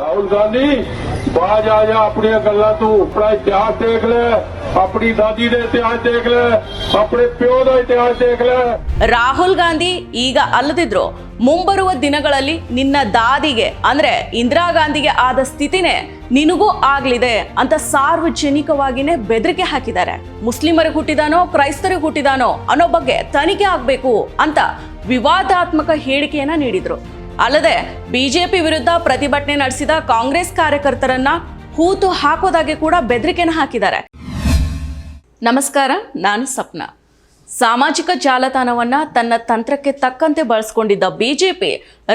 ਰਾਹੁਲ ਗਾਂਧੀ ਬਾਜ ਆ ਜਾ ਆਪਣੀਆਂ ਗੱਲਾਂ ਤੋਂ ਆਪਣਾ ਇਤਿਹਾਸ ਦੇਖ ਲੈ ਆਪਣੀ ਦਾਦੀ ਦੇ ਇਤਿਹਾਸ ਦੇਖ ਲੈ ਆਪਣੇ ਪਿਓ ਦਾ ਇਤਿਹਾਸ ਦੇਖ ਲੈ ರಾಹುಲ್ ಗಾಂಧಿ ಈಗ ಅಲ್ಲದಿದ್ರು. ಮುಂಬರುವ ದಿನಗಳಲ್ಲಿ ನಿನ್ನ ದಾದಿಗೆ, ಅಂದ್ರೆ ಇಂದಿರಾ ಗಾಂಧಿಗೆ ಆದ ಸ್ಥಿತಿನೇ ನಿನಗೂ ಆಗ್ಲಿದೆ ಅಂತ ಸಾರ್ವಜನಿಕವಾಗಿನೇ ಬೆದರಿಕೆ ಹಾಕಿದ್ದಾರೆ. ಮುಸ್ಲಿಮರಿಗೆ ಹುಟ್ಟಿದಾನೋ ಕ್ರೈಸ್ತರಿಗೆ ಹುಟ್ಟಿದಾನೋ ಅನ್ನೋ ಬಗ್ಗೆ ತನಿಖೆ ಆಗ್ಬೇಕು ಅಂತ ವಿವಾದಾತ್ಮಕ ಹೇಳಿಕೆಯನ್ನ ನೀಡಿದ್ರು. ಅಲ್ಲದೆ ಬಿಜೆಪಿ ವಿರುದ್ಧ ಪ್ರತಿಭಟನೆ ನಡೆಸಿದ ಕಾಂಗ್ರೆಸ್ ಕಾರ್ಯಕರ್ತರನ್ನ ಹೂತು ಹಾಕೋದಾಗೆ ಕೂಡ ಬೆದರಿಕೆನ ಹಾಕಿದ್ದಾರೆ. ನಮಸ್ಕಾರ, ನಾನು ಸಪ್ನ. ಸಾಮಾಜಿಕ ಜಾಲತಾಣವನ್ನ ತನ್ನ ತಂತ್ರಕ್ಕೆ ತಕ್ಕಂತೆ ಬಳಸ್ಕೊಂಡಿದ್ದ ಬಿಜೆಪಿ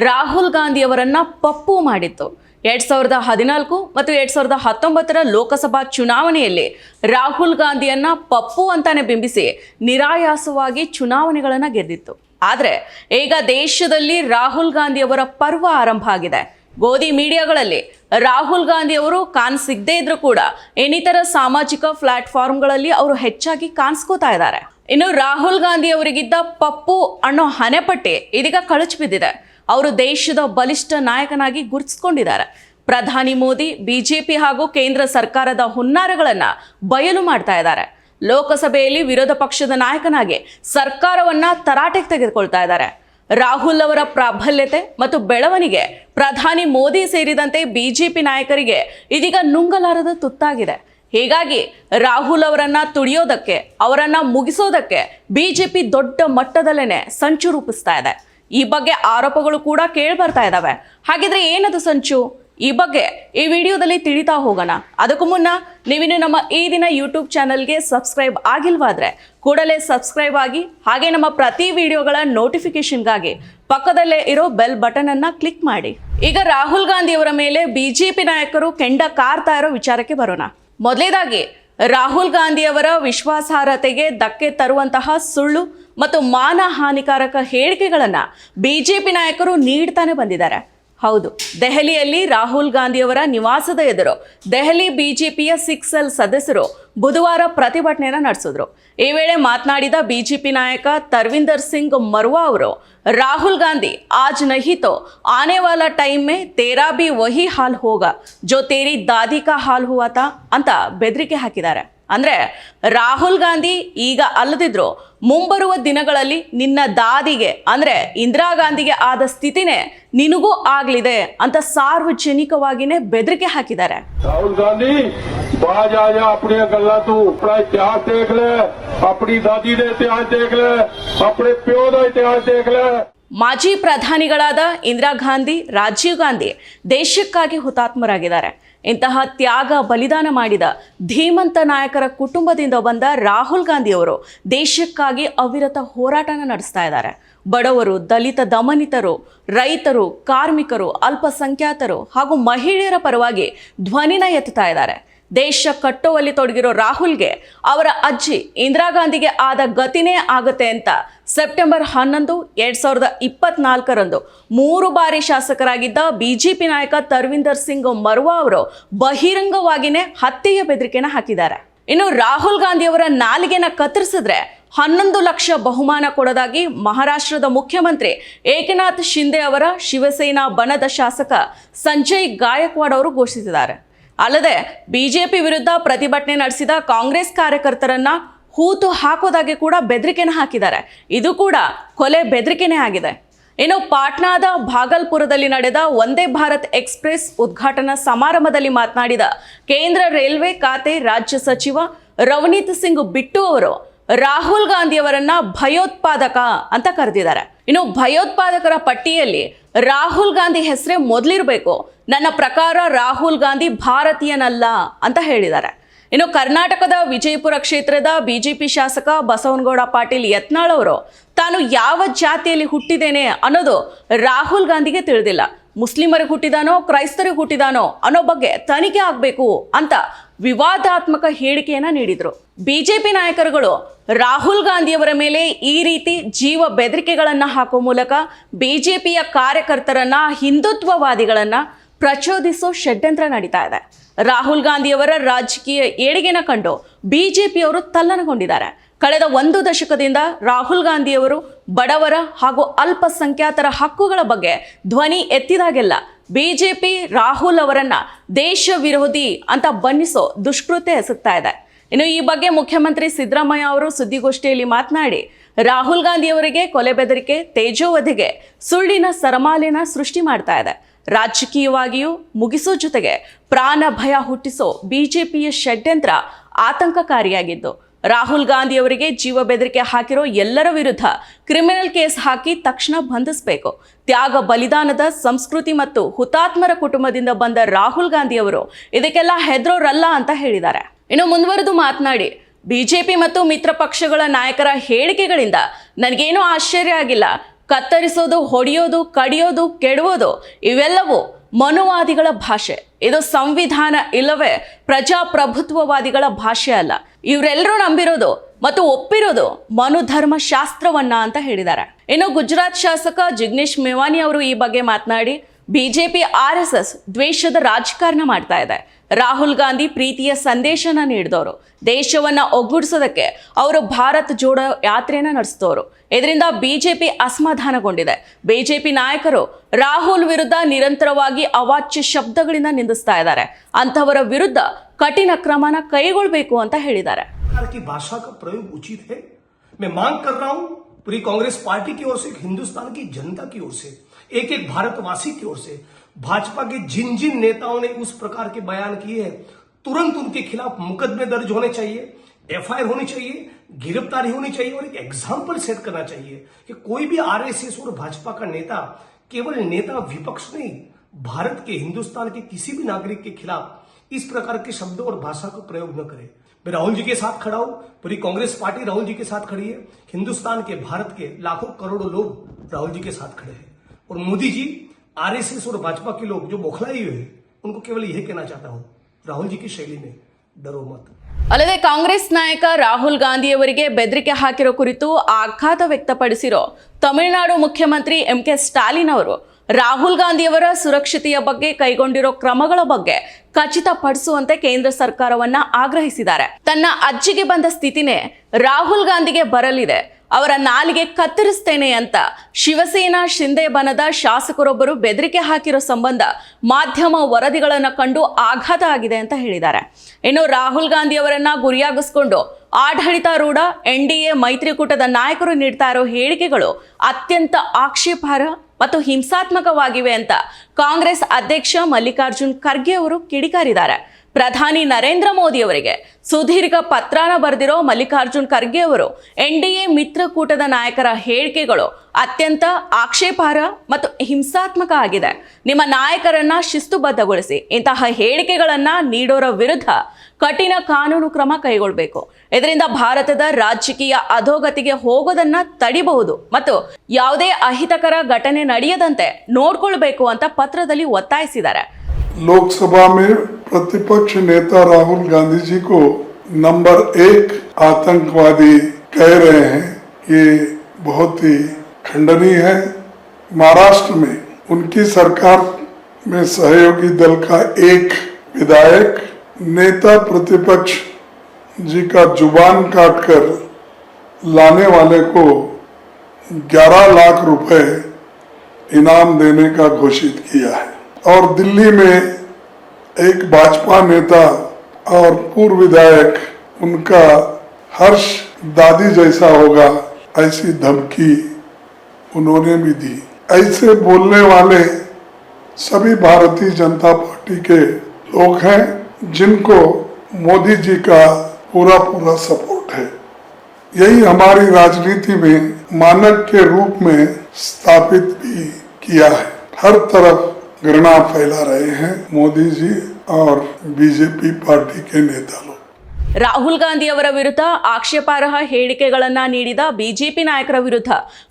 ರಾಹುಲ್ ಗಾಂಧಿಯವರನ್ನ ಪಪ್ಪು ಮಾಡಿತ್ತು. ಎರಡ್ ಸಾವಿರದ ಹದಿನಾಲ್ಕು ಮತ್ತು ಎರಡ್ ಸಾವಿರದ ಹತ್ತೊಂಬತ್ತರ ಲೋಕಸಭಾ ಚುನಾವಣೆಯಲ್ಲಿ ರಾಹುಲ್ ಗಾಂಧಿಯನ್ನ ಪಪ್ಪು ಅಂತಾನೆ ಬಿಂಬಿಸಿ ನಿರಾಯಾಸವಾಗಿ ಚುನಾವಣೆಗಳನ್ನು ಗೆದ್ದಿತ್ತು. ಆದ್ರೆ ಈಗ ದೇಶದಲ್ಲಿ ರಾಹುಲ್ ಗಾಂಧಿ ಅವರ ಪರ್ವ ಆರಂಭ ಆಗಿದೆ. ಗೋಧಿ ಮೀಡಿಯಾಗಳಲ್ಲಿ ರಾಹುಲ್ ಗಾಂಧಿ ಅವರು ಕಾಣಿಸಿದ್ದೇ ಇದ್ರು ಕೂಡ ಇನ್ನಿತರ ಸಾಮಾಜಿಕ ಪ್ಲಾಟ್ಫಾರ್ಮ್ಗಳಲ್ಲಿ ಅವರು ಹೆಚ್ಚಾಗಿ ಕಾಣಿಸ್ಕೋತಾ ಇದ್ದಾರೆ. ಇನ್ನು ರಾಹುಲ್ ಗಾಂಧಿ ಅವರಿಗಿದ್ದ ಪಪ್ಪು ಅನ್ನೋ ಹಣೆಪಟ್ಟಿ ಇದೀಗ ಕಳಚು ಬಿದ್ದಿದೆ. ಅವರು ದೇಶದ ಬಲಿಷ್ಠ ನಾಯಕನಾಗಿ ಗುರುತಿಸ್ಕೊಂಡಿದ್ದಾರೆ. ಪ್ರಧಾನಿ ಮೋದಿ, ಬಿಜೆಪಿ ಹಾಗೂ ಕೇಂದ್ರ ಸರ್ಕಾರದ ಹುನ್ನಾರಗಳನ್ನು ಬಯಲು ಮಾಡ್ತಾ ಇದ್ದಾರೆ. ಲೋಕಸಭೆಯಲ್ಲಿ ವಿರೋಧ ಪಕ್ಷದ ನಾಯಕನಾಗಿ ಸರ್ಕಾರವನ್ನ ತರಾಟೆಗೆ ತೆಗೆದುಕೊಳ್ತಾ ಇದ್ದಾರೆ. ರಾಹುಲ್ ಅವರ ಪ್ರಾಬಲ್ಯತೆ ಮತ್ತು ಬೆಳವಣಿಗೆ ಪ್ರಧಾನಿ ಮೋದಿ ಸೇರಿದಂತೆ ಬಿಜೆಪಿ ನಾಯಕರಿಗೆ ಇದೀಗ ನುಂಗಲಾರದ ತುತ್ತಾಗಿದೆ. ಹೀಗಾಗಿ ರಾಹುಲ್ ಅವರನ್ನ ತುಳಿಯೋದಕ್ಕೆ ಅವರನ್ನ ಮುಗಿಸೋದಕ್ಕೆ ಬಿಜೆಪಿ ದೊಡ್ಡ ಮಟ್ಟದಲ್ಲೇನೆ ಸಂಚು ರೂಪಿಸ್ತಾ ಇದೆ. ಈ ಬಗ್ಗೆ ಆರೋಪಗಳು ಕೂಡ ಕೇಳಿ ಬರ್ತಾ ಇದ್ದಾವೆ ಹಾಗಿದ್ರೆ ಏನದು ಸಂಚು? ಈ ಬಗ್ಗೆ ಈ ವಿಡಿಯೋದಲ್ಲಿ ತಿಳಿತಾ ಹೋಗೋಣ. ಅದಕ್ಕೂ ಮುನ್ನ ನೀವಿನ್ನು ನಮ್ಮ ಈ ದಿನ ಯೂಟ್ಯೂಬ್ ಚಾನಲ್ಗೆ ಸಬ್ಸ್ಕ್ರೈಬ್ ಆಗಿಲ್ವಾದ್ರೆ ಕೂಡಲೇ ಸಬ್ಸ್ಕ್ರೈಬ್ ಆಗಿ ಹಾಗೆ ನಮ್ಮ ಪ್ರತಿ ವಿಡಿಯೋಗಳ ನೋಟಿಫಿಕೇಶನ್ಗಾಗಿ ಪಕ್ಕದಲ್ಲೇ ಇರೋ ಬೆಲ್ ಬಟನ್ ಅನ್ನ ಕ್ಲಿಕ್ ಮಾಡಿ. ಈಗ ರಾಹುಲ್ ಗಾಂಧಿ ಅವರ ಮೇಲೆ ಬಿಜೆಪಿ ನಾಯಕರು ಕೆಂಡ ಕಾರ್ತಾ ಇರೋ ವಿಚಾರಕ್ಕೆ ಬರೋಣ. ಮೊದಲೇದಾಗಿ, ರಾಹುಲ್ ಗಾಂಧಿ ಅವರ ವಿಶ್ವಾಸಾರ್ಹತೆಗೆ ಧಕ್ಕೆ ತರುವಂತಹ ಸುಳ್ಳು ಮತ್ತು ಮಾನ ಹಾನಿಕಾರಕ ಹೇಳಿಕೆಗಳನ್ನು ಬಿಜೆಪಿ ನಾಯಕರು ನೀಡ್ತಾನೆ ಬಂದಿದ್ದಾರೆ. ಹೌದು. ದೆಹಲಿಯಲ್ಲಿ ರಾಹುಲ್ ಗಾಂಧಿಯವರ ನಿವಾಸದ ಎದುರು ದೆಹಲಿ ಬಿಜೆಪಿಯ ಸಿಕ್ಸ್ ಎಲ್ ಸದಸ್ಯರು ಬುಧವಾರ ಪ್ರತಿಭಟನೆಯನ್ನು ನಡೆಸಿದ್ರು. ಈ ವೇಳೆ ಮಾತನಾಡಿದ ಬಿಜೆಪಿ ನಾಯಕ ತರ್ವಿಂದರ್ ಸಿಂಗ್ ಮರ್ವಾ ಅವರು, ರಾಹುಲ್ ಗಾಂಧಿ ಆಜ್ ನಹಿತೋ, ಆನೆ ವಾಲ ಟೈಮ್ ಮೇ ತೇರಾ ಬಿ ವಹಿ ಹಾಲ್ ಹೋಗ, ಜೋ ತೇರಿ ದಾದಿ ಕಾ ಹಾಲ್ ಹುವಾ ತಾ ಅಂತ ಬೆದರಿಕೆ ಹಾಕಿದ್ದಾರೆ. ಅಂದ್ರೆ ರಾಹುಲ್ ಗಾಂಧಿ ಈಗ ಅಲ್ಲದಿದ್ರು ಮುಂಬರುವ ದಿನಗಳಲ್ಲಿ ನಿನ್ನ ದಾದಿಗೆ ಅಂದ್ರೆ ಇಂದಿರಾ ಗಾಂಧಿಗೆ ಆದ ಸ್ಥಿತಿನೇ ನಿನಗೂ ಆಗ್ಲಿದೆ ಅಂತ ಸಾರ್ವಜನಿಕವಾಗಿನೇ ಬೆದರಿಕೆ ಹಾಕಿದ್ದಾರೆ ਰਾਹੁਲ ਗਾਂਧੀ ਬਾਜ ਆ ਜਾ ਆਪਣੀਆਂ ਗੱਲਾਂ ਤੂੰ ਆਪਣਾ ਇਤਿਹਾਸ ਦੇਖ ਲੈ ਆਪਣੀ ਦਾਦੀ ਦਾ ਇਤਿਹਾਸ ਦੇਖ ਲੈ ਆਪਣੇ ਪਿਓ ਦਾ ਇਤਿਹਾਸ ਦੇਖ ਲੈ ಮಾಜಿ ಪ್ರಧಾನಿಗಳಾದ ಇಂದಿರಾ ಗಾಂಧಿ ರಾಜೀವ್ ಗಾಂಧಿ ದೇಶಕ್ಕಾಗಿ ಹುತಾತ್ಮರಾಗಿದ್ದಾರೆ ಇಂತಹ ತ್ಯಾಗ ಬಲಿದಾನ ಮಾಡಿದ ಧೀಮಂತ ನಾಯಕರ ಕುಟುಂಬದಿಂದ ಬಂದ ರಾಹುಲ್ ಗಾಂಧಿ ಅವರು ದೇಶಕ್ಕಾಗಿ ಅವಿರತ ಹೋರಾಟನ ನಡೆಸ್ತಾ ಇದ್ದಾರೆ. ಬಡವರು, ದಲಿತ, ದಮನಿತರು, ರೈತರು, ಕಾರ್ಮಿಕರು, ಅಲ್ಪಸಂಖ್ಯಾತರು ಹಾಗೂ ಮಹಿಳೆಯರ ಪರವಾಗಿ ಧ್ವನಿನ ಎತ್ತುತ್ತಾ ಇದ್ದಾರೆ. ದೇಶ ಕಟ್ಟುವಲ್ಲಿ ತೊಡಗಿರೋ ರಾಹುಲ್ಗೆ, ಅವರ ಅಜ್ಜಿ ಇಂದಿರಾ ಗಾಂಧಿಗೆ ಆದ ಗತಿನೇ ಆಗುತ್ತೆ ಅಂತ ಸೆಪ್ಟೆಂಬರ್ ಹನ್ನೊಂದು, ಎರಡ್ ಸಾವಿರದ ಇಪ್ಪತ್ನಾಲ್ಕರಂದು ಮೂರು ಬಾರಿ ಶಾಸಕರಾಗಿದ್ದ ಬಿಜೆಪಿ ನಾಯಕ ತರ್ವಿಂದರ್ ಸಿಂಗ್ ಮರ್ವಾ ಅವರು ಬಹಿರಂಗವಾಗಿನೇ ಹತ್ಯೆಯ ಬೆದರಿಕೆನ ಹಾಕಿದ್ದಾರೆ. ಇನ್ನು ರಾಹುಲ್ ಗಾಂಧಿಯವರ ನಾಲಿಗೆನ ಕತ್ತರಿಸಿದ್ರೆ ಹನ್ನೊಂದು ಲಕ್ಷ ಬಹುಮಾನ ಕೊಡೋದಾಗಿ ಮಹಾರಾಷ್ಟ್ರದ ಮುಖ್ಯಮಂತ್ರಿ ಏಕನಾಥ್ ಶಿಂದೆ ಅವರ ಶಿವಸೇನಾ ಬಣದ ಶಾಸಕ ಸಂಜಯ್ ಗಾಯಕ್ವಾಡ್ ಅವರು ಘೋಷಿಸಿದ್ದಾರೆ. ಅಲ್ಲದೆ ಬಿಜೆಪಿ ವಿರುದ್ಧ ಪ್ರತಿಭಟನೆ ನಡೆಸಿದ ಕಾಂಗ್ರೆಸ್ ಕಾರ್ಯಕರ್ತರನ್ನ ಹೂತು ಹಾಕೋದಾಗೆ ಕೂಡ ಬೆದರಿಕೆನ ಹಾಕಿದ್ದಾರೆ. ಇದು ಕೂಡ ಕೊಲೆ ಬೆದರಿಕೆನೇ ಆಗಿದೆ. ಇನ್ನು ಪಾಟ್ನಾದ ಭಾಗಲ್ಪುರದಲ್ಲಿ ನಡೆದ ವಂದೇ ಭಾರತ್ ಎಕ್ಸ್ಪ್ರೆಸ್ ಉದ್ಘಾಟನಾ ಸಮಾರಂಭದಲ್ಲಿ ಮಾತನಾಡಿದ ಕೇಂದ್ರ ರೈಲ್ವೆ ಖಾತೆ ರಾಜ್ಯ ಸಚಿವ ರವನೀತ್ ಸಿಂಗ್ ಬಿಟ್ಟು ಅವರು ರಾಹುಲ್ ಗಾಂಧಿಯವರನ್ನ ಭಯೋತ್ಪಾದಕ ಅಂತ ಕರೆದಿದ್ದಾರೆ. ಇನ್ನು ಭಯೋತ್ಪಾದಕರ ಪಟ್ಟಿಯಲ್ಲಿ ರಾಹುಲ್ ಗಾಂಧಿ ಹೆಸರೇ ಮೊದಲಿರಬೇಕು. ನನ್ನ ಪ್ರಕಾರ ರಾಹುಲ್ ಗಾಂಧಿ ಭಾರತೀಯನಲ್ಲ ಅಂತ ಹೇಳಿದ್ದಾರೆ. ಇನ್ನು ಕರ್ನಾಟಕದ ವಿಜಯಪುರ ಕ್ಷೇತ್ರದ ಬಿಜೆಪಿ ಶಾಸಕ ಬಸವನಗೌಡ ಪಾಟೀಲ್ ಯತ್ನಾಳ್ ಅವರು ತಾನು ಯಾವ ಜಾತಿಯಲ್ಲಿ ಹುಟ್ಟಿದ್ದೇನೆ ಅನ್ನೋದು ರಾಹುಲ್ ಗಾಂಧಿಗೆ ತಿಳಿದಿಲ್ಲ. ಮುಸ್ಲಿಮರಿಗೆ ಹುಟ್ಟಿದಾನೋ ಕ್ರೈಸ್ತರಿಗೆ ಹುಟ್ಟಿದಾನೋ ಅನ್ನೋ ಬಗ್ಗೆ ತನಿಖೆ ಆಗಬೇಕು ಅಂತ ವಿವಾದಾತ್ಮಕ ಹೇಳಿಕೆಯನ್ನ ನೀಡಿದ್ರು. ಬಿಜೆಪಿ ನಾಯಕರುಗಳು ರಾಹುಲ್ ಗಾಂಧಿಯವರ ಮೇಲೆ ಈ ರೀತಿ ಜೀವ ಬೆದರಿಕೆಗಳನ್ನು ಹಾಕೋ ಮೂಲಕ ಬಿಜೆಪಿಯ ಕಾರ್ಯಕರ್ತರನ್ನ ಹಿಂದುತ್ವವಾದಿಗಳನ್ನ ಪ್ರಚೋದಿಸೋ ಷಡ್ಯಂತ್ರ ನಡೀತಾ ಇದೆ. ರಾಹುಲ್ ಗಾಂಧಿಯವರ ರಾಜಕೀಯ ಏಳಿಗೆನ ಕಂಡು ಬಿಜೆಪಿಯವರು ತಲ್ಲಣಗೊಂಡಿದ್ದಾರೆ ಕಳೆದ ಒಂದು ದಶಕದಿಂದ ರಾಹುಲ್ ಗಾಂಧಿಯವರು ಬಡವರ ಹಾಗೂ ಅಲ್ಪಸಂಖ್ಯಾತರ ಹಕ್ಕುಗಳ ಬಗ್ಗೆ ಧ್ವನಿ ಎತ್ತಿದಾಗೆಲ್ಲ ಬಿಜೆಪಿ ರಾಹುಲ್ ಅವರನ್ನ ದೇಶ ವಿರೋಧಿ ಅಂತ ಬಣ್ಣಿಸೋ ದುಷ್ಕೃತ್ಯ ಎಸಗ್ತಾ ಇದೆ. ಇನ್ನು ಈ ಬಗ್ಗೆ ಮುಖ್ಯಮಂತ್ರಿ ಸಿದ್ದರಾಮಯ್ಯ ಅವರು ಸುದ್ದಿಗೋಷ್ಠಿಯಲ್ಲಿ ಮಾತನಾಡಿ, ರಾಹುಲ್ ಗಾಂಧಿಯವರಿಗೆ ಕೊಲೆ ಬೆದರಿಕೆ ತೇಜೋವಧಿಗೆ ಸುಳ್ಳಿನ ಸರಮಾಲಿನ ಸೃಷ್ಟಿ ಮಾಡ್ತಾ ಇದೆ. ರಾಜಕೀಯವಾಗಿಯೂ ಮುಗಿಸೋ ಜೊತೆಗೆ ಪ್ರಾಣ ಭಯ ಹುಟ್ಟಿಸೋ ಬಿಜೆಪಿಯ ಷಡ್ಯಂತ್ರ ಆತಂಕಕಾರಿಯಾಗಿದ್ದು, ರಾಹುಲ್ ಗಾಂಧಿ ಅವರಿಗೆ ಜೀವ ಬೆದರಿಕೆ ಹಾಕಿರೋ ಎಲ್ಲರ ವಿರುದ್ಧ ಕ್ರಿಮಿನಲ್ ಕೇಸ್ ಹಾಕಿ ತಕ್ಷಣ ಬಂಧಿಸಬೇಕು. ತ್ಯಾಗ ಬಲಿದಾನದ ಸಂಸ್ಕೃತಿ ಮತ್ತು ಹುತಾತ್ಮರ ಕುಟುಂಬದಿಂದ ಬಂದ ರಾಹುಲ್ ಗಾಂಧಿ ಅವರು ಇದಕ್ಕೆಲ್ಲ ಹೆದರೋರಲ್ಲ ಅಂತ ಹೇಳಿದ್ದಾರೆ. ಇನ್ನು ಮುಂದುವರೆದು ಮಾತನಾಡಿ, ಬಿಜೆಪಿ ಮತ್ತು ಮಿತ್ರ ಪಕ್ಷಗಳ ನಾಯಕರ ಹೇಳಿಕೆಗಳಿಂದ ನನಗೇನೂ ಆಶ್ಚರ್ಯ ಆಗಿಲ್ಲ. ಕತ್ತರಿಸೋದು, ಹೊಡೆಯೋದು, ಕಡಿಯೋದು, ಕೆಡುವುದು, ಇವೆಲ್ಲವೂ ಮನುವಾದಿಗಳ ಭಾಷೆ. ಇದು ಸಂವಿಧಾನ ಇಲ್ಲವೇ ಪ್ರಜಾಪ್ರಭುತ್ವವಾದಿಗಳ ಭಾಷೆ ಅಲ್ಲ. ಇವರೆಲ್ಲರೂ ನಂಬಿರೋದು ಮತ್ತು ಒಪ್ಪಿರೋದು ಮನುಧರ್ಮ ಶಾಸ್ತ್ರವನ್ನ ಅಂತ ಹೇಳಿದ್ದಾರೆ. ಇನ್ನು ಗುಜರಾತ್ ಶಾಸಕ ಜಿಗ್ನೇಶ್ ಮೇವಾನಿ ಅವರು ಈ ಬಗ್ಗೆ ಮಾತನಾಡಿ, ಬಿಜೆಪಿ, ಆರ್ ಎಸ್ ಎಸ್ ದ್ವೇಷದ ರಾಜಕಾರಣ ಮಾಡ್ತಾ ಇದೆ. ರಾಹುಲ್ ಗಾಂಧಿ ಪ್ರೀತಿಯ ಸಂದೇಶನ ನೀಡಿದವರು ದೇಶವನ್ನ ಒಗ್ಗೂಡಿಸೋದಕ್ಕೆ ಅವರು ಭಾರತ್ ಜೋಡೋ ಯಾತ್ರೆಯನ್ನ ನಡೆಸಿದವರು ಇದರಿಂದ ಬಿಜೆಪಿ ಅಸಮಾಧಾನಗೊಂಡಿದೆ ಬಿಜೆಪಿ ನಾಯಕರು ರಾಹುಲ್ ವಿರುದ್ಧ ನಿರಂತರವಾಗಿ ಅವಾಚ್ಯ ಶಬ್ದಗಳಿಂದ ನಿಂದಿಸ್ತಾ ಇದ್ದಾರೆ ಅಂತವರ ವಿರುದ್ಧ ಕಠಿಣ ಕ್ರಮನ ಕೈಗೊಳ್ಳಬೇಕು ಅಂತ ಹೇಳಿದ್ದಾರೆ प्रकार की भाषा का प्रयोग उचित है मैं मांग कर रहा हूं पूरी कांग्रेस पार्टी की ओर से हिंदुस्तान की जनता की ओर से एक एक भारतवासी की ओर से भाजपा के जिन जिन नेताओं ने उस प्रकार के बयान किए हैं, तुरंत उनके खिलाफ मुकदमे दर्ज होने चाहिए, एफआईआर होनी चाहिए, गिरफ्तारी होनी चाहिए और एक एग्ज़ाम्पल सेट करना चाहिए कि कोई भी आरएसएस और भाजपा का नेता केवल नेता विपक्ष नहीं, भारत के हिंदुस्तान के किसी भी नागरिक के खिलाफ इस प्रकार के शब्दों और भाषा का प्रयोग न करे। मैं राहुल जी के साथ खड़ा हूँ, पूरी कांग्रेस पार्टी राहुल जी के साथ खड़ी है, हिंदुस्तान के, भारत के लाखों करोड़ों लोग राहुल जी के साथ खड़े हैं। और मोदी जी आरएसएस और भाजपा के लोग जो बौखलाए हुए हैं उनको केवल यह कहना चाहता हूं राहुल जी की शैली में डरो मत ಅಲ್ಲದೆ ಕಾಂಗ್ರೆಸ್ ನಾಯಕ ರಾಹುಲ್ ಗಾಂಧಿಯವರಿಗೆ ಬೆದರಿಕೆ ಹಾಕಿರೋ ಕುರಿತು ಆಘಾತ ವ್ಯಕ್ತಪಡಿಸಿರೋ ತಮಿಳುನಾಡು ಮುಖ್ಯಮಂತ್ರಿ ಎಂ ಕೆ ಸ್ಟಾಲಿನ್ ಅವರು ರಾಹುಲ್ ಗಾಂಧಿಯವರ ಸುರಕ್ಷತೆಯ ಬಗ್ಗೆ ಕೈಗೊಂಡಿರೋ ಕ್ರಮಗಳ ಬಗ್ಗೆ ಖಚಿತಪಡಿಸುವಂತೆ ಕೇಂದ್ರ ಸರ್ಕಾರವನ್ನ ಆಗ್ರಹಿಸಿದ್ದಾರೆ ತನ್ನ ಅಜ್ಜಿಗೆ ಬಂದ ಸ್ಥಿತಿನೇ ರಾಹುಲ್ ಗಾಂಧಿಗೆ ಬರಲಿದೆ ಅವರ ನಾಲಿಗೆ ಕತ್ತರಿಸ್ತೇನೆ ಅಂತ ಶಿವಸೇನಾ ಶಿಂದೆ ಬನದ ಶಾಸಕರೊಬ್ಬರು ಬೆದರಿಕೆ ಹಾಕಿರೋ ಸಂಬಂಧ ಮಾಧ್ಯಮ ವರದಿಗಳನ್ನು ಕಂಡು ಆಘಾತ ಆಗಿದೆ ಅಂತ ಹೇಳಿದ್ದಾರೆ. ಇನ್ನು ರಾಹುಲ್ ಗಾಂಧಿ ಅವರನ್ನ ಗುರಿಯಾಗಿಸ್ಕೊಂಡು ಆಡಳಿತಾರೂಢ ಎನ್ ಡಿ ಎ ಮೈತ್ರಿಕೂಟದ ನಾಯಕರು ನೀಡ್ತಾ ಇರೋ ಹೇಳಿಕೆಗಳು ಅತ್ಯಂತ ಆಕ್ಷೇಪಾರ್ಹ ಮತ್ತು ಹಿಂಸಾತ್ಮಕವಾಗಿವೆ ಅಂತ ಕಾಂಗ್ರೆಸ್ ಅಧ್ಯಕ್ಷ ಮಲ್ಲಿಕಾರ್ಜುನ್ ಖರ್ಗೆ ಅವರು ಕಿಡಿಕಾರಿದ್ದಾರೆ. ಪ್ರಧಾನಿ ನರೇಂದ್ರ ಮೋದಿ ಅವರಿಗೆ ಸುದೀರ್ಘ ಪತ್ರನ ಬರೆದಿರೋ ಮಲ್ಲಿಕಾರ್ಜುನ್ ಖರ್ಗೆ ಅವರು ಎನ್ ಡಿ ಎ ಮಿತ್ರಕೂಟದ ನಾಯಕರ ಹೇಳಿಕೆಗಳು ಅತ್ಯಂತ ಆಕ್ಷೇಪಾರ್ಹ ಮತ್ತು ಹಿಂಸಾತ್ಮಕ ಆಗಿದೆ. ನಿಮ್ಮ ನಾಯಕರನ್ನ ಶಿಸ್ತುಬದ್ಧಗೊಳಿಸಿ ಇಂತಹ ಹೇಳಿಕೆಗಳನ್ನ ನೀಡೋರ ವಿರುದ್ಧ ಕಠಿಣ ಕಾನೂನು ಕ್ರಮ ಕೈಗೊಳ್ಳಬೇಕು ಇದರಿಂದ ಭಾರತದ ರಾಜಕೀಯ ಅಧೋಗತಿಗೆ ಹೋಗೋದನ್ನ ತಡಿಬಹುದು ಮತ್ತು ಯಾವುದೇ ಅಹಿತಕರ ಘಟನೆ ನಡೆಯದಂತೆ ನೋಡ್ಕೊಳ್ಬೇಕು ಅಂತ ಪತ್ರದಲ್ಲಿ ಒತ್ತಾಯಿಸಿದ್ದಾರೆ. लोकसभा में प्रतिपक्ष नेता राहुल गांधी जी को नंबर एक आतंकवादी कह रहे हैं। ये बहुत ही खंडनीय है। महाराष्ट्र में उनकी सरकार में सहयोगी दल का एक विधायक, नेता प्रतिपक्ष जी का ज़ुबान काटकर लाने वाले को 11 लाख रुपए इनाम देने का घोषित किया है। और दिल्ली में एक भाजपा नेता और पूर्व विधायक, उनका हर्ष दादी जैसा होगा, ऐसी धमकी उन्होंने भी दी। ऐसे बोलने वाले सभी भारतीय जनता पार्टी के लोग हैं, जिनको मोदी जी का पूरा पूरा सपोर्ट है। यही हमारी राजनीति में मानक के रूप में स्थापित भी किया है। हर तरफ़ घृणा फैला रहे हैं मोदी जी और बीजेपी पार्टी के नेता लोग ರಾಹುಲ್ ಗಾಂಧಿ ಅವರ ವಿರುದ್ಧ ಆಕ್ಷೇಪಾರ್ಹ ಹೇಳಿಕೆಗಳನ್ನ ನೀಡಿದ ಬಿಜೆಪಿ ನಾಯಕರ ವಿರುದ್ಧ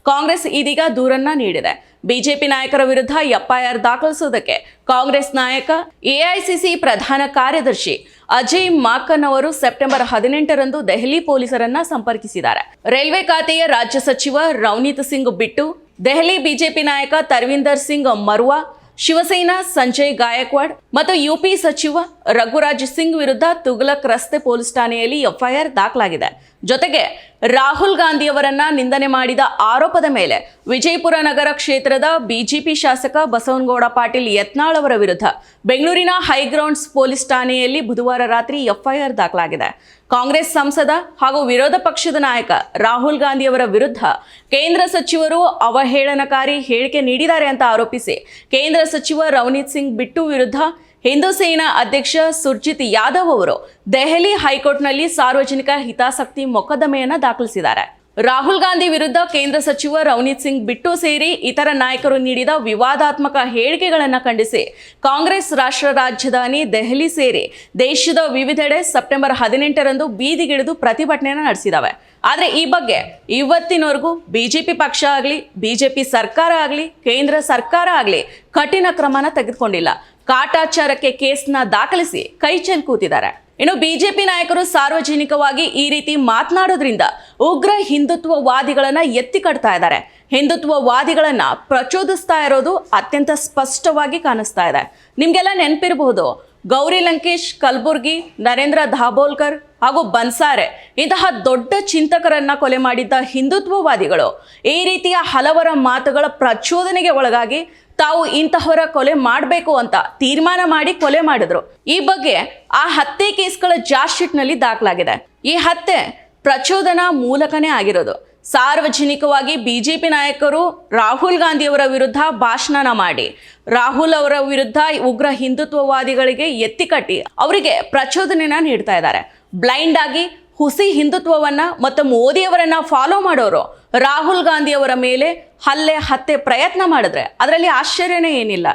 ಕಾಂಗ್ರೆಸ್ ಇದೀಗ ದೂರನ್ನ ನೀಡಿದೆ ಬಿಜೆಪಿ ನಾಯಕರ ವಿರುದ್ಧ ಎಫ್ಐಆರ್ ದಾಖಲಿಸುವುದಕ್ಕೆ ಕಾಂಗ್ರೆಸ್ ನಾಯಕ ಎಐಸಿಸಿ ಪ್ರಧಾನ ಕಾರ್ಯದರ್ಶಿ ಅಜಯ್ ಮಾಕನ್ ಅವರು ಸೆಪ್ಟೆಂಬರ್ ಹದಿನೆಂಟರಂದು ದೆಹಲಿ ಪೊಲೀಸರನ್ನ ಸಂಪರ್ಕಿಸಿದ್ದಾರೆ ರೈಲ್ವೆ ಖಾತೆಯ ರಾಜ್ಯ ಸಚಿವ ರವನೀತ್ ಸಿಂಗ್ ಬಿಟ್ಟು ದೆಹಲಿ ಬಿಜೆಪಿ ನಾಯಕ ತರ್ವಿಂದರ್ ಸಿಂಗ್ ಮರ್ವಾ ಶಿವಸೇನಾ ಸಂಜಯ್ ಗಾಯಕ್ವಾಡ್ ಮತ್ತು ಯುಪಿ ಸಚಿವ ರಘುರಾಜ್ ಸಿಂಗ್ ವಿರುದ್ಧ ತುಘಲಕ್ ರಸ್ತೆ ಪೊಲೀಸ್ ಠಾಣೆಯಲ್ಲಿ ಎಫ್ಐಆರ್ ದಾಖಲಾಗಿದೆ. ಜೊತೆಗೆ ರಾಹುಲ್ ಗಾಂಧಿಯವರನ್ನ ನಿಂದನೆ ಮಾಡಿದ ಆರೋಪದ ಮೇಲೆ ವಿಜಯಪುರ ನಗರ ಕ್ಷೇತ್ರದ ಬಿಜೆಪಿ ಶಾಸಕ ಬಸವನಗೌಡ ಪಾಟೀಲ್ ಯತ್ನಾಳ್ ಅವರ ವಿರುದ್ಧ ಬೆಂಗಳೂರಿನ ಹೈಗ್ರೌಂಡ್ಸ್ ಪೊಲೀಸ್ ಠಾಣೆಯಲ್ಲಿ ಬುಧವಾರ ರಾತ್ರಿ ಎಫ್ಐಆರ್ ದಾಖಲಾಗಿದೆ. ಕಾಂಗ್ರೆಸ್ ಸಂಸದ ಹಾಗೂ ವಿರೋಧ ಪಕ್ಷದ ನಾಯಕ ರಾಹುಲ್ ಗಾಂಧಿಯವರ ವಿರುದ್ಧ ಕೇಂದ್ರ ಸಚಿವರು ಅವಹೇಳನಕಾರಿ ಹೇಳಿಕೆ ನೀಡಿದ್ದಾರೆ ಅಂತ ಆರೋಪಿಸಿ ಕೇಂದ್ರ ಸಚಿವ ರವನೀತ್ ಸಿಂಗ್ ಬಿಟ್ಟು ವಿರುದ್ಧ ಹಿಂದೂ ಸೇನಾ ಅಧ್ಯಕ್ಷ ಸುರ್ಜಿತ್ ಯಾದವ್ ಅವರು ದೆಹಲಿ ಹೈಕೋರ್ಟ್ನಲ್ಲಿ ಸಾರ್ವಜನಿಕ ಹಿತಾಸಕ್ತಿ ಮೊಕದ್ದಮೆಯನ್ನು ದಾಖಲಿಸಿದ್ದಾರೆ. ರಾಹುಲ್ ಗಾಂಧಿ ವಿರುದ್ಧ ಕೇಂದ್ರ ಸಚಿವ ರವನೀತ್ ಸಿಂಗ್ ಬಿಟ್ಟು ಸೇರಿ ಇತರ ನಾಯಕರು ನೀಡಿದ ವಿವಾದಾತ್ಮಕ ಹೇಳಿಕೆಗಳನ್ನು ಖಂಡಿಸಿ ಕಾಂಗ್ರೆಸ್ ರಾಷ್ಟ್ರ ರಾಜಧಾನಿ ದೆಹಲಿ ಸೇರಿ ದೇಶದ ವಿವಿಧೆಡೆ ಸೆಪ್ಟೆಂಬರ್ ಹದಿನೆಂಟರಂದು ಬೀದಿಗಿಳಿದು ಪ್ರತಿಭಟನೆ ನಡೆಸಿದವೆ. ಆದರೆ ಈ ಬಗ್ಗೆ ಇವತ್ತಿನವರೆಗೂ ಬಿಜೆಪಿ ಪಕ್ಷ ಆಗಲಿ, ಬಿಜೆಪಿ ಸರ್ಕಾರ ಆಗಲಿ, ಕೇಂದ್ರ ಸರ್ಕಾರ ಆಗಲಿ ಕಠಿಣ ಕ್ರಮನ ತೆಗೆದುಕೊಂಡಿಲ್ಲ. ಕಾಟಾಚಾರಕ್ಕೆ ಕೇಸ್ನ ದಾಖಲಿಸಿ ಕೈ ಚೆಲ್ ಕೂತಿದ್ದಾರೆ ಇನ್ನು ಬಿಜೆಪಿ ನಾಯಕರು ಸಾರ್ವಜನಿಕವಾಗಿ ಈ ರೀತಿ ಮಾತನಾಡೋದ್ರಿಂದ ಉಗ್ರ ಹಿಂದುತ್ವವಾದಿಗಳನ್ನ ಎತ್ತಿ ಕಟ್ತಾ ಇದ್ದಾರೆ. ಹಿಂದುತ್ವವಾದಿಗಳನ್ನ ಪ್ರಚೋದಿಸ್ತಾ ಇರೋದು ಅತ್ಯಂತ ಸ್ಪಷ್ಟವಾಗಿ ಕಾಣಿಸ್ತಾ ಇದೆ. ನಿಮ್ಗೆಲ್ಲ ನೆನಪಿರಬಹುದು, ಗೌರಿ ಲಂಕೇಶ್ ಕಲ್ಬುರ್ಗಿ, ನರೇಂದ್ರ ಧಾಬೋಲ್ಕರ್ ಹಾಗೂ ಬನ್ಸಾರೆ ಇಂತಹ ದೊಡ್ಡ ಚಿಂತಕರನ್ನ ಕೊಲೆ ಮಾಡಿದ್ದ ಹಿಂದುತ್ವವಾದಿಗಳು ಈ ರೀತಿಯ ಹಲವರ ಮಾತುಗಳ ಪ್ರಚೋದನೆಗೆ ಒಳಗಾಗಿ ತಾವು ಇಂತಹವರ ಕೊಲೆ ಮಾಡಬೇಕು ಅಂತ ತೀರ್ಮಾನ ಮಾಡಿ ಕೊಲೆ ಮಾಡಿದ್ರು. ಈ ಬಗ್ಗೆ ಆ ಹತ್ಯೆ ಕೇಸ್ಗಳ ಜಾರ್ಜ್ ಶೀಟ್ನಲ್ಲಿ ದಾಖಲಾಗಿದೆ. ಈ ಹತ್ಯೆ ಪ್ರಚೋದನಾ ಮೂಲಕನೇ ಆಗಿರೋದು. ಸಾರ್ವಜನಿಕವಾಗಿ ಬಿಜೆಪಿ ನಾಯಕರು ರಾಹುಲ್ ಗಾಂಧಿಯವರ ವಿರುದ್ಧ ಭಾಷಣನ ಮಾಡಿ. ರಾಹುಲ್ ಅವರ ವಿರುದ್ಧ ಉಗ್ರ ಹಿಂದುತ್ವವಾದಿಗಳಿಗೆ ಎತ್ತಿಕಟ್ಟಿ ಅವರಿಗೆ ಪ್ರಚೋದನೆನ ನೀಡ್ತಾ ಇದ್ದಾರೆ. ಬ್ಲೈಂಡ್ ಆಗಿ ಹುಸಿ ಹಿಂದುತ್ವವನ್ನ ಮತ್ತು ಮೋದಿಯವರನ್ನು ಫಾಲೋ ಮಾಡೋರು ರಾಹುಲ್ ಗಾಂಧಿಯವರ ಮೇಲೆ ಹಲ್ಲೆ ಹತ್ತೆ ಪ್ರಯತ್ನ ಮಾಡಿದ್ರೆ ಅದರಲ್ಲಿ ಆಶ್ಚರ್ಯನೇ ಏನಿಲ್ಲ.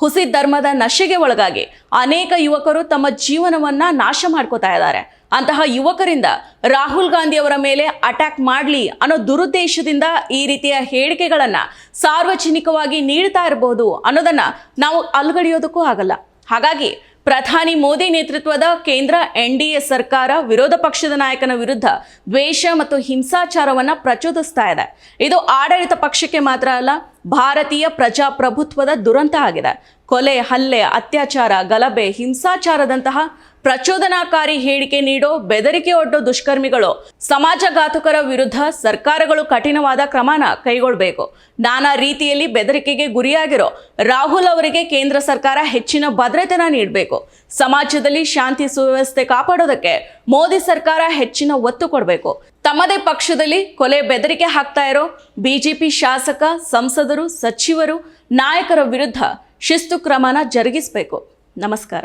ಹುಸಿ ಧರ್ಮದ ನಶೆಗೆ ಒಳಗಾಗಿ ಅನೇಕ ಯುವಕರು ತಮ್ಮ ಜೀವನವನ್ನ ನಾಶ ಮಾಡ್ಕೋತಾ ಇದ್ದಾರೆ. ಅಂತಹ ಯುವಕರಿಂದ ರಾಹುಲ್ ಗಾಂಧಿಯವರ ಮೇಲೆ ಅಟ್ಯಾಕ್ ಮಾಡಲಿ ಅನ್ನೋ ದುರುದ್ದೇಶದಿಂದ ಈ ರೀತಿಯ ಹೇಳಿಕೆಗಳನ್ನು ಸಾರ್ವಜನಿಕವಾಗಿ ನೀಡ್ತಾ ಇರಬಹುದು ಅನ್ನೋದನ್ನು ನಾವು ಅಲ್ಗಡಿಯೋದಕ್ಕೂ ಆಗಲ್ಲ. ಹಾಗಾಗಿ ಪ್ರಧಾನಿ ಮೋದಿ ನೇತೃತ್ವದ ಕೇಂದ್ರ ಎನ್ ಡಿ ಎ ಸರ್ಕಾರ ವಿರೋಧ ಪಕ್ಷದ ನಾಯಕನ ವಿರುದ್ಧ ದ್ವೇಷ ಮತ್ತು ಹಿಂಸಾಚಾರವನ್ನು ಪ್ರಚೋದಿಸ್ತಾ ಇದೆ. ಇದು ಆಡಳಿತ ಪಕ್ಷಕ್ಕೆ ಮಾತ್ರ ಅಲ್ಲ, ಭಾರತೀಯ ಪ್ರಜಾಪ್ರಭುತ್ವದ ದುರಂತ ಆಗಿದೆ. ಕೊಲೆ, ಹಲ್ಲೆ, ಅತ್ಯಾಚಾರ, ಗಲಭೆ, ಹಿಂಸಾಚಾರದಂತಹ ಪ್ರಚೋದನಾಕಾರಿ ಹೇಳಿಕೆ ನೀಡೋ, ಬೆದರಿಕೆ ಒಡ್ಡೋ ದುಷ್ಕರ್ಮಿಗಳು ಸಮಾಜಘಾತುಕರ ವಿರುದ್ಧ ಸರ್ಕಾರಗಳು ಕಠಿಣವಾದ ಕ್ರಮನ ಕೈಗೊಳ್ಳಬೇಕು ನಾನಾ ರೀತಿಯಲ್ಲಿ ಬೆದರಿಕೆಗೆ ಗುರಿಯಾಗಿರೋ ರಾಹುಲ್ ಅವರಿಗೆ ಕೇಂದ್ರ ಸರ್ಕಾರ ಹೆಚ್ಚಿನ ಭದ್ರತೆನ ನೀಡಬೇಕು. ಸಮಾಜದಲ್ಲಿ ಶಾಂತಿ ಸುವ್ಯವಸ್ಥೆ ಕಾಪಾಡೋದಕ್ಕೆ ಮೋದಿ ಸರ್ಕಾರ ಹೆಚ್ಚಿನ ಒತ್ತು ಕೊಡಬೇಕು. ತಮ್ಮದೇ ಪಕ್ಷದಲ್ಲಿ ಕೊಲೆ ಬೆದರಿಕೆ ಹಾಕ್ತಾ ಇರೋ ಬಿಜೆಪಿ ಶಾಸಕ, ಸಂಸದರು, ಸಚಿವರು, ನಾಯಕರ ವಿರುದ್ಧ ಶಿಸ್ತು ಕ್ರಮನ ಜರುಗಿಸಬೇಕು. ನಮಸ್ಕಾರ.